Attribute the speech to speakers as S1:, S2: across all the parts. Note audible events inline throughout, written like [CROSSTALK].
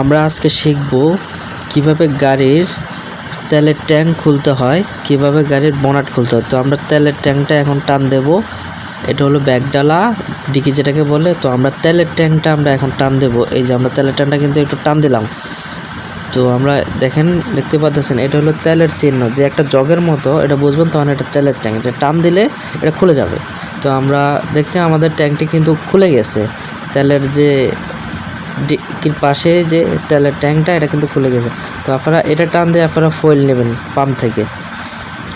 S1: আমরা আজকে শিখব কীভাবে গাড়ির তেলের ট্যাঙ্ক খুলতে হয়, কীভাবে গাড়ির বনাট খুলতে হয়। তো আমরা তেলের ট্যাঙ্কটা এখন টান দেব। এটা হলো ব্যাগডালা ডিকি যেটাকে বলে। তো আমরা তেলের ট্যাঙ্কটা আমরা এখন টান দেব। এই যে আমরা তেলের ট্যাঙ্কটা কিন্তু একটু টান দিলাম। তো আমরা দেখেন, দেখতে পাচ্ছেন, এটা হলো তেলের চিহ্ন। যে একটা জগের মতো, এটা বুঝবেন তখন এটা তেলের ট্যাঙ্ক। যে টান দিলে এটা খুলে যাবে। তো আমরা দেখছি আমাদের ট্যাঙ্কটি কিন্তু খুলে গেছে। তেলের যে ডিকির পাশে যে তেলের ট্যাঙ্কটা এটা কিন্তু খুলে গেছে। তো আপনারা এটা টান দিয়ে আপনারা ফয়েল নেবেন পাম্প থেকে।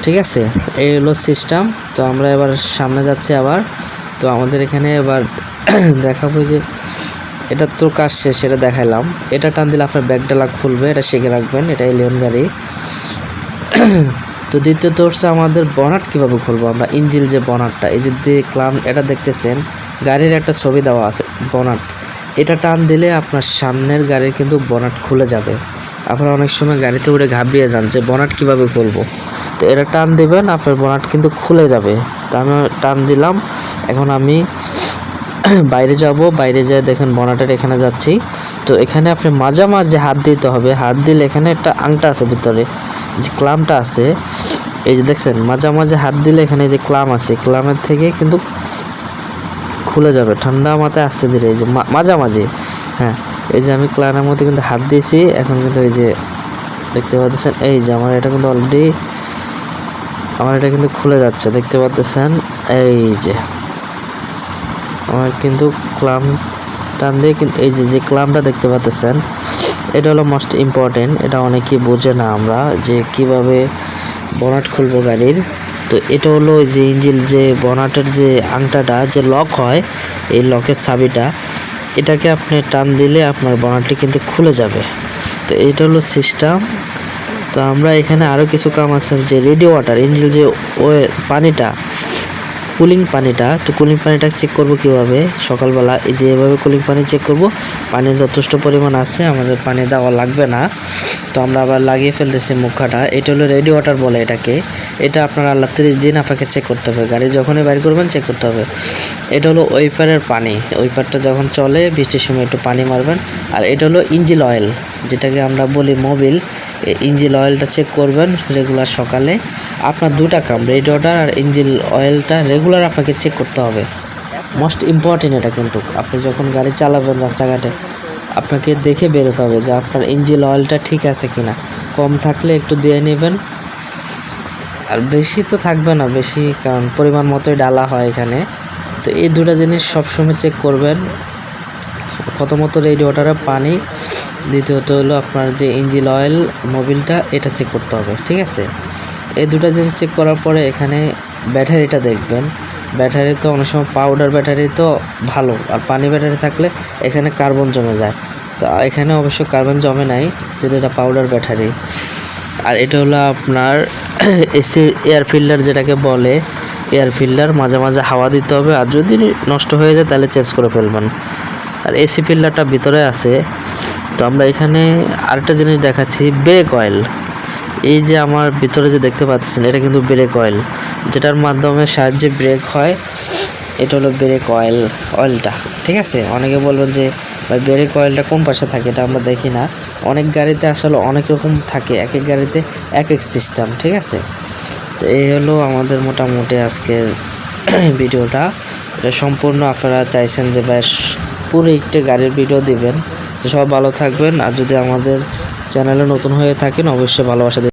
S1: ঠিক আছে? এই হলো সিস্টেম তো আমরা এবার সামনে যাচ্ছি আবার। তো আমাদের এখানে এবার [COUGHS] দেখাবো যে এটা তো কাজ শেষ সেটা দেখাইলাম। এটা টান দিলে আপনার ব্যাগডালা খুলবে, এটা শিখে রাখবেন এটা এলিয়ন গাড়ি। [COUGHS] তো দ্বিতীয়ত হচ্ছে আমাদের বনাট কীভাবে খুলবো আমরা? ইঞ্জিল যে বনাটটা, এই যে যে ক্লাম এটা দেখতেছেন, গাড়ির একটা ছবি দেওয়া আছে বনাট। এটা টান দিলে আপনার সামনের গাড়ির কিন্তু বনাট খুলে যাবে। আপনারা অনেক সময় গাড়িতে উঠে ঘাবড়িয়ে যান যে বনাট কীভাবে খুলবো। তো এটা টান দিবেন, আপনার বনাট কিন্তু খুলে যাবে। তো আমি টান দিলাম, এখন আমি বাইরে যাব। বাইরে যেয়ে দেখেন বনাটের এখানে যাচ্ছি। তো এখানে আপনি মাঝামাঝি হাত দিতে হবে, হাত দিলে এখানে একটা আংটা আছে ভিতরে, যে ক্লামটা আছে। এই যে দেখছেন, মাঝামাঝি হাত দিলে এখানে যে ক্লাম আছে, ক্লামের থেকে কিন্তু খুলে যাবে। ঠান্ডা মাথায় আসতে ধীরে এই যে মাঝামাঝি। হ্যাঁ এই যে আমি ক্লানের মধ্যে কিন্তু হাত দিয়েছি, এখন কিন্তু এই যে দেখতে পাচ্ছেন, এই যে আমার এটা কিন্তু অলরেডি আমার এটা কিন্তু খুলে যাচ্ছে, দেখতে পাচ্ছেন, এই যে। আমার কিন্তু ক্লাম টান দিয়ে কিন্তু এই যে যে ক্লামটা দেখতে পাচ্ছেন, এটা হলো মোস্ট ইম্পর্টেন্ট এটা অনেকেই বোঝে না আমরা যে কীভাবে বনাট খুলবো গাড়ির। তো এটা হলো ওই যে ইঞ্জিল যে বনাটের যে আংটাটা যে লক হয়, এই লকের চাবিটা, এটাকে আপনি টান দিলে আপনার বনাটটি কিন্তু খুলে যাবে। তো এটা হলো সিস্টেম। তো আমরা এখানে আরও কিছু কাম আছে, যে রেডি ওয়াটার, ইঞ্জিল যে পানিটা কুলিং পানিটা, তো কুলিং পানিটা চেক করব কীভাবে? সকালবেলা এই যে এভাবে কুলিং পানি চেক করব পানি যথেষ্ট পরিমাণ আছে, আমাদের পানি দেওয়া লাগবে না। তো আমরা আবার লাগিয়ে ফেলতেছি মুখাটা এটা হলো রেডি ওয়াটার বলে এটাকে। এটা আপনার আল্লাহ তিরিশ দিন আপনাকে চেক করতে হবে, গাড়ি যখনই বাইর করবেন চেক করতে হবে। এটা হলো ওই পারের পানি ওইপারটা যখন চলে, বৃষ্টির সময় একটু পানি মারবেন। আর এটা হলো ইঞ্জিল অয়েল, যেটাকে আমরা বলি মোবিল। ইঞ্জিল অয়েলটা চেক করবেন রেগুলার সকালে। আপনার দুটা কাম রেড ওয়াটার আর ইঞ্জিল অয়েলটা রেগুলার আপনাকে চেক করতে হবে। মোস্ট ইম্পর্টেন্ট এটা কিন্তু, আপনি যখন গাড়ি চালাবেন রাস্তাঘাটে, আপনাকে দেখে বেরোতে হবে যে আপনার ইঞ্জিন অয়েলটা ঠিক আছে কি না কম থাকলে একটু দিয়ে নেবেন। আর বেশি তো থাকবে না, বেশি কারণ পরিমাণ মতোই ডালা হয় এখানে। তো এই দুটো জিনিস সবসময় চেক করবেন। প্রথমত রেডি ওয়াটারের পানি, দ্বিতীয়ত হলো আপনার যে ইঞ্জিন অয়েল মোবিলটা এটা চেক করতে হবে, ঠিক আছে? এই দুটো জিনিস চেক করার পরে এখানে ব্যাটারিটা দেখবেন। ব্যাটারি তো অনেক সময় পাউডার ব্যাটারি তো ভালো, আর পানি ব্যাটারি থাকলে এখানে কার্বন জমে যায়। তো এখানে অবশ্য কার্বন জমে নাই যদি এটা পাউডার ব্যাটারি। আর এটা হলো আপনার এসি এয়ার ফিল্টার যেটাকে বলে এয়ার ফিল্টার মাঝে মাঝে হাওয়া দিতে হবে, আর যদি নষ্ট হয়ে যায় তাহলে চেঞ্জ করে ফেলবেন। আর এসি ফিল্টারটা ভিতরে আছে। তো আমরা এখানে আরেকটা জিনিস দেখাচ্ছি ব্রেক অয়েল এই যে আমার ভিতরে যে দেখতে পাচ্ছেন, এটা কিন্তু ব্রেক অয়েল যেটার মাধ্যমে সাহায্যে ব্রেক হয়, এটা হলো ব্রেক অয়েল অয়েলটা ঠিক আছে? অনেকে বলবেন যে, ভাই ব্রেক অয়েলটা কোন পাশে থাকে? এটা আমরা দেখি না। অনেক গাড়িতে আসলে অনেক রকম থাকে, এক এক গাড়িতে এক এক সিস্টেম ঠিক আছে? তো এই হলো আমাদের মোটামুটি আজকের [CLEARS THROAT] ভিডিওটা। এটা সম্পূর্ণ আপনারা চাইছেন যে বেশ পুরো একটি গাড়ির ভিডিও দিবেন। তো সব ভালো থাকবেন, আর যদি আমাদের চ্যানেলে নতুন হয়ে থাকেন, অবশ্যই ভালোবাসা।